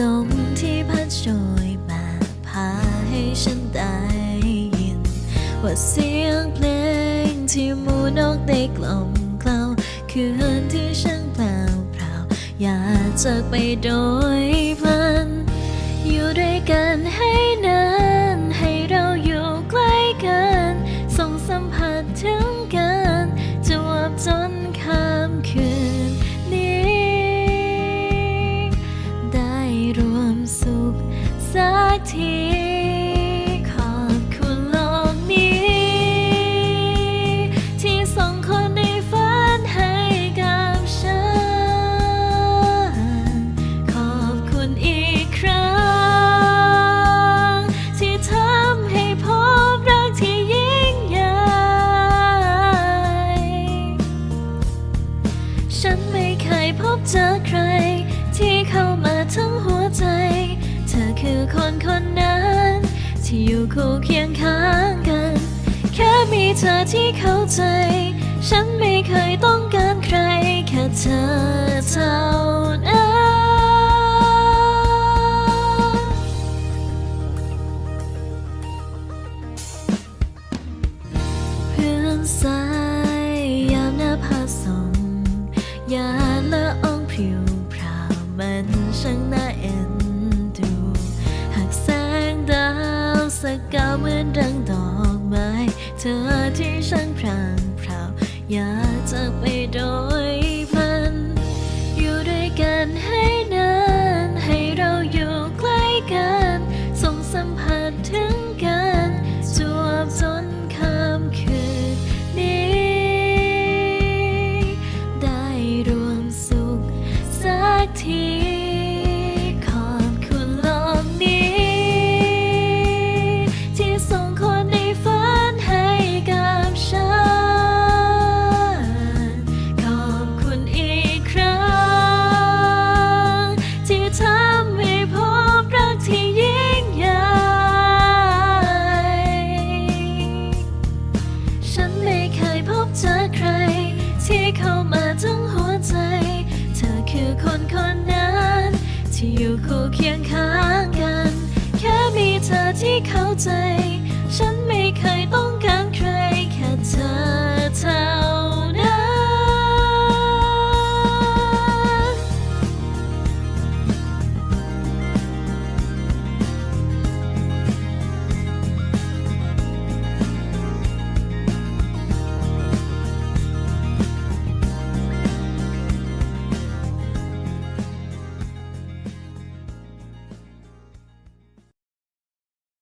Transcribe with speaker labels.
Speaker 1: ลมที่พัดโชยมาพาให้ฉันได้ยิน ว่าเสียงเพลงที่มูนกได้กล่อมกล่าวคืนที่ช่างเปล่าเปล่าอยากจากไปโดยพลัน อยู่ด้วยกันให้นาน ทีขอบคุณโลกนี้ ที่ส่งคนในฝันให้กับฉัน ขอบคุณอีกครั้ง ที่ทำให้พบรักที่ยิ่งใหญ่ ฉันไม่เคยพบเจอใคร คู่เคียงข้างกัน แค่มีเธอที่เข้าใจ ฉันไม่เคยต้องการใคร แค่เธอเท่านั้นเพื่อนสา อยากจะไปโดยพลัน อยู่ด้วยกันให้นาน ให้เราอยู่ใกล้กันส่งสัมผัสถึงกันจวบจนข้ามคืนนี้ ได้รวมสุขสักที ที่เข้ามาทั้งหัวใจ เธอคือคนคนนั้น ที่อยู่คู่เคียงข้างกัน แค่มีเธอที่เข้าใจ